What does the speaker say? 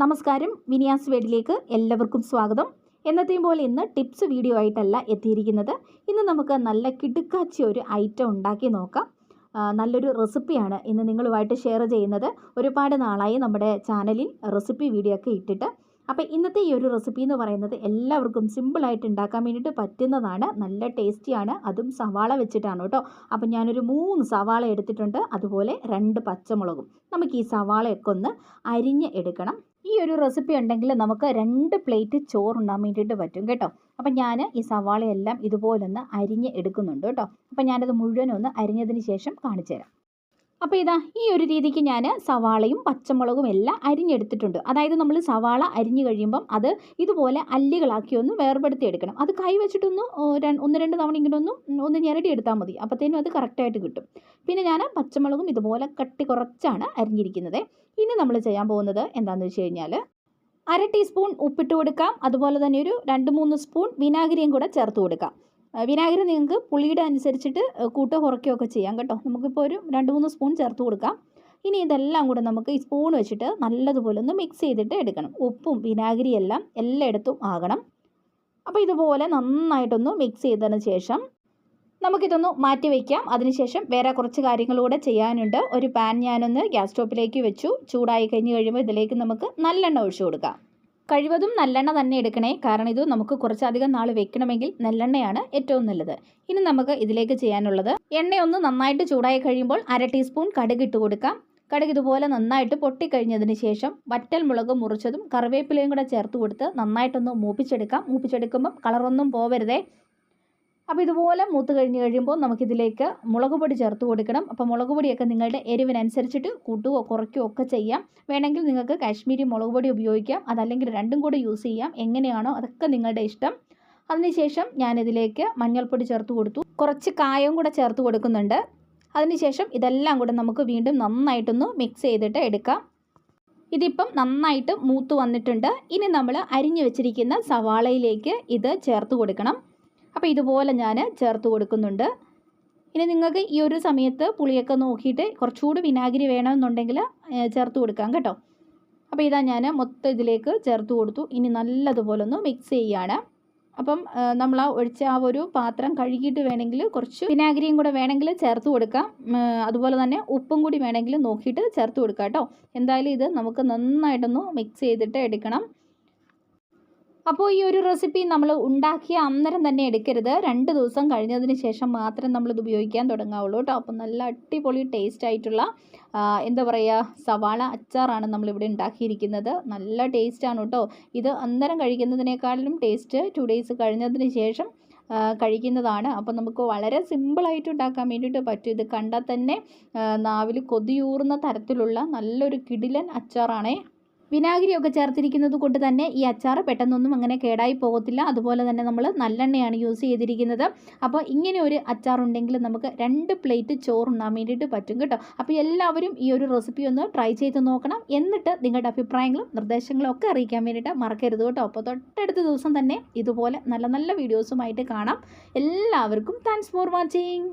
നമസ്കാരം വിനിയാസ് വേഡിലേക്ക് എല്ലാവർക്കും സ്വാഗതം. എന്നത്തെയും പോലെ ഇന്ന് ടിപ്സ് വീഡിയോ ആയിട്ടല്ല എത്തിയിരിക്കുന്നത്. ഇന്ന് നമുക്ക് നല്ല കിടുക്കാച്ചി ഒരു ഐറ്റം ഉണ്ടാക്കി നോക്കാം. നല്ലൊരു റെസിപ്പിയാണ് ഇന്ന് നിങ്ങളുമായിട്ട് ഷെയർ ചെയ്യുന്നത്. ഒരുപാട് നാളായി നമ്മുടെ ചാനലിൽ റെസിപ്പി വീഡിയോ ഒക്കെ ഇട്ടിട്ട്. അപ്പോൾ ഇന്നത്തെ ഈ ഒരു റെസിപ്പി എന്ന് പറയുന്നത് എല്ലാവർക്കും സിമ്പിളായിട്ട് ഉണ്ടാക്കാൻ വേണ്ടിയിട്ട് പറ്റുന്നതാണ്. നല്ല ടേസ്റ്റിയാണ് അതും സവാള വെച്ചിട്ടാണ് കേട്ടോ. അപ്പം ഞാനൊരു മൂന്ന് സവാള എടുത്തിട്ടുണ്ട്. അതുപോലെ രണ്ട് പച്ചമുളകും. നമുക്ക് ഈ സവാളയൊക്കെ ഒന്ന് അരിഞ്ഞ് എടുക്കണം. ഒരു റെസിപ്പി ഉണ്ടെങ്കിൽ നമുക്ക് രണ്ട് പ്ലേറ്റ് ചോറുണ്ണാൻ വേണ്ടിയിട്ട് പറ്റും കേട്ടോ. അപ്പം ഞാൻ ഈ സവാളയെല്ലാം ഇതുപോലൊന്ന് അരിഞ്ഞ് എടുക്കുന്നുണ്ട് കേട്ടോ. അപ്പം ഞാനത് മുഴുവനും ഒന്ന് അരിഞ്ഞതിന് ശേഷം കാണിച്ചു തരാം അപ്പോൾ ഇതാ ഈ ഒരു രീതിക്ക് ഞാൻ സവാളയും പച്ചമുളകും എല്ലാം അരിഞ്ഞെടുത്തിട്ടുണ്ട്. അതായത് നമ്മൾ സവാള അരിഞ്ഞു കഴിയുമ്പം അത് ഇതുപോലെ അല്ലികളാക്കി ഒന്ന് വേർപെടുത്തി എടുക്കണം അത് കൈ വെച്ചിട്ടൊന്ന് ഒന്ന് രണ്ട് തവണ ഇങ്ങനെ ഒന്ന് ഒന്ന് ഞെരടി എടുത്താൽ മതി. അപ്പോഴത്തേനും അത് കറക്റ്റായിട്ട് കിട്ടും. പിന്നെ ഞാൻ പച്ചമുളകും ഇതുപോലെ കട്ടി കുറച്ചാണ് അരിഞ്ഞിരിക്കുന്നത്. ഇനി നമ്മൾ ചെയ്യാൻ പോകുന്നത് എന്താണെന്ന് വെച്ച് കഴിഞ്ഞാൽ അര ടീസ്പൂൺ ഉപ്പിട്ട് കൊടുക്കാം. അതുപോലെ തന്നെ ഒരു രണ്ട് മൂന്ന് സ്പൂൺ വിനാഗിരിയും കൂടെ ചേർത്ത് കൊടുക്കാം. വിനാഗിരി നിങ്ങൾക്ക് പുളിയുടെ അനുസരിച്ചിട്ട് കൂട്ടോ കുറയ്ക്കുകയോ ഒക്കെ ചെയ്യാം കേട്ടോ. നമുക്കിപ്പോൾ ഒരു രണ്ട് മൂന്ന് സ്പൂൺ ചേർത്ത് കൊടുക്കാം. ഇനി ഇതെല്ലാം കൂടെ നമുക്ക് ഈ സ്പൂൺ വെച്ചിട്ട് നല്ലതുപോലെ ഒന്ന് മിക്സ് ചെയ്തിട്ട് എടുക്കണം. ഉപ്പും വിനാഗിരി എല്ലാം എല്ലായിടത്തും ആകണം. അപ്പോൾ ഇതുപോലെ നന്നായിട്ടൊന്ന് മിക്സ് ചെയ്തതിന് ശേഷം നമുക്കിതൊന്ന് മാറ്റി വയ്ക്കാം അതിനുശേഷം വേറെ കുറച്ച് കാര്യങ്ങളൂടെ ചെയ്യാനുണ്ട്. ഒരു പാൻ ഞാനൊന്ന് ഗ്യാസ് സ്റ്റോപ്പിലേക്ക് വെച്ചു. ചൂടായി കഴിഞ്ഞ് കഴിയുമ്പോൾ ഇതിലേക്ക് നമുക്ക് നല്ലെണ്ണ ഒഴിച്ചു കൊടുക്കാം. കഴിവതും നല്ലെണ്ണ തന്നെ എടുക്കണേ. കാരണം ഇത് നമുക്ക് കുറച്ചധികം നാൾ വെക്കണമെങ്കിൽ നല്ലെണ്ണയാണ് ഏറ്റവും നല്ലത്. ഇനി നമുക്ക് ഇതിലേക്ക് ചെയ്യാനുള്ളത് എണ്ണയൊന്ന് നന്നായിട്ട് ചൂടായി കഴിയുമ്പോൾ അര ടീസ്പൂൺ കടുക് ഇട്ട് കൊടുക്കാം. കടുക് ഇതുപോലെ നന്നായിട്ട് പൊട്ടിക്കഴിഞ്ഞതിന് ശേഷം വറ്റൽ മുളക് മുറിച്ചതും കറിവേപ്പിലയും കൂടെ ചേർത്ത് കൊടുത്ത് നന്നായിട്ടൊന്ന് മൂപ്പിച്ചെടുക്കാം. മൂപ്പിച്ചെടുക്കുമ്പം കളറൊന്നും പോവരുതേ. അപ്പോൾ ഇതുപോലെ മൂത്ത് കഴിഞ്ഞ് കഴിയുമ്പോൾ നമുക്കിതിലേക്ക് മുളക് പൊടി ചേർത്ത് കൊടുക്കണം. അപ്പോൾ മുളക് പൊടിയൊക്കെ നിങ്ങളുടെ എരിവിനനുസരിച്ചിട്ട് കൂട്ടുകയോ കുറയ്ക്കുകയോ ഒക്കെ ചെയ്യാം. വേണമെങ്കിൽ നിങ്ങൾക്ക് കാശ്മീരി മുളക് പൊടി ഉപയോഗിക്കാം. അതല്ലെങ്കിൽ രണ്ടും കൂടെ യൂസ് ചെയ്യാം. എങ്ങനെയാണോ അതൊക്കെ നിങ്ങളുടെ ഇഷ്ടം. അതിനുശേഷം ഞാനിതിലേക്ക് മഞ്ഞൾപ്പൊടി ചേർത്ത് കൊടുത്തു. കുറച്ച് കായവും കൂടെ ചേർത്ത് കൊടുക്കുന്നുണ്ട്. അതിനുശേഷം ഇതെല്ലാം കൂടെ നമുക്ക് വീണ്ടും നന്നായിട്ടൊന്ന് മിക്സ് ചെയ്തിട്ട് എടുക്കാം. ഇതിപ്പം നന്നായിട്ട് മൂത്ത് വന്നിട്ടുണ്ട്. ഇനി നമ്മൾ അരിഞ്ഞു വെച്ചിരിക്കുന്ന സവാളയിലേക്ക് ഇത് ചേർത്ത് കൊടുക്കണം. അപ്പോൾ ഇതുപോലെ ഞാൻ ചേർത്ത് കൊടുക്കുന്നുണ്ട്. ഇനി നിങ്ങൾക്ക് ഈ ഒരു സമയത്ത് പുളിയൊക്കെ നോക്കിയിട്ട് കുറച്ചുകൂടി വിനാഗിരി വേണമെന്നുണ്ടെങ്കിൽ ചേർത്ത് കൊടുക്കാം കേട്ടോ. അപ്പോൾ ഇതാ ഞാൻ മൊത്തം ഇതിലേക്ക് ചേർത്ത് കൊടുത്തു. ഇനി നല്ലതുപോലെ ഒന്ന് മിക്സ് ചെയ്യുകയാണ് അപ്പം നമ്മൾ ആ ഒഴിച്ച ആ ഒരു പാത്രം കഴുകിയിട്ട് വേണമെങ്കിൽ കുറച്ച് വിനാഗിരിയും കൂടെ വേണമെങ്കിൽ ചേർത്ത് കൊടുക്കാം. അതുപോലെ തന്നെ ഉപ്പും കൂടി വേണമെങ്കിൽ നോക്കിയിട്ട് ചേർത്ത് കൊടുക്കാം കേട്ടോ. എന്തായാലും ഇത് നമുക്ക് നന്നായിട്ടൊന്ന് മിക്സ് ചെയ്തിട്ട് എടുക്കണം. അപ്പോൾ ഈ ഒരു റെസിപ്പി നമ്മൾ ഉണ്ടാക്കിയ അന്നേരം തന്നെ എടുക്കരുത്. രണ്ട് ദിവസം കഴിഞ്ഞതിന് ശേഷം മാത്രം നമ്മളിത് ഉപയോഗിക്കാൻ തുടങ്ങാവുള്ളൂ കേട്ടോ. അപ്പോൾ നല്ല അടിപൊളി ടേസ്റ്റ് ആയിട്ടുള്ള എന്താ പറയുക സവാള അച്ചാറാണ് നമ്മളിവിടെ ഉണ്ടാക്കിയിരിക്കുന്നത്. നല്ല ടേസ്റ്റാണ് കേട്ടോ. ഇത് അന്നേരം കഴിക്കുന്നതിനേക്കാളും ടേസ്റ്റ് ടു ഡേയ്സ് കഴിഞ്ഞതിന് ശേഷം കഴിക്കുന്നതാണ്. അപ്പം നമുക്ക് വളരെ സിമ്പിളായിട്ട് ഉണ്ടാക്കാൻ വേണ്ടിയിട്ട് പറ്റും. ഇത് കണ്ടാൽ തന്നെ നാവിൽ കൊതിയൂറുന്ന തരത്തിലുള്ള നല്ലൊരു കിടിലൻ അച്ചാറാണേ. വിനാഗിരിയൊക്കെ ചേർത്തിരിക്കുന്നത് കൊണ്ട് തന്നെ ഈ അച്ചാർ പെട്ടെന്നൊന്നും അങ്ങനെ കേടായി പോകത്തില്ല. അതുപോലെ തന്നെ നമ്മൾ നല്ലെണ്ണയാണ് യൂസ് ചെയ്തിരിക്കുന്നത്. അപ്പോൾ ഇങ്ങനെ ഒരു അച്ചാർ ഉണ്ടെങ്കിൽ നമുക്ക് രണ്ട് പ്ലേറ്റ് ചോറുണ്ണാൻ വേണ്ടിയിട്ട് പറ്റും കേട്ടോ. അപ്പോൾ എല്ലാവരും ഈ ഒരു റെസിപ്പി ഒന്ന് ട്രൈ ചെയ്ത് നോക്കണം. എന്നിട്ട് നിങ്ങളുടെ അഭിപ്രായങ്ങളും നിർദ്ദേശങ്ങളും ഒക്കെ അറിയിക്കാൻ വേണ്ടിയിട്ട് മറക്കരുത് കേട്ടോ. അപ്പോൾ തൊട്ടടുത്ത ദിവസം തന്നെ ഇതുപോലെ നല്ല നല്ല വീഡിയോസുമായിട്ട് കാണാം. എല്ലാവർക്കും താങ്ക്സ് ഫോർ വാച്ചിങ്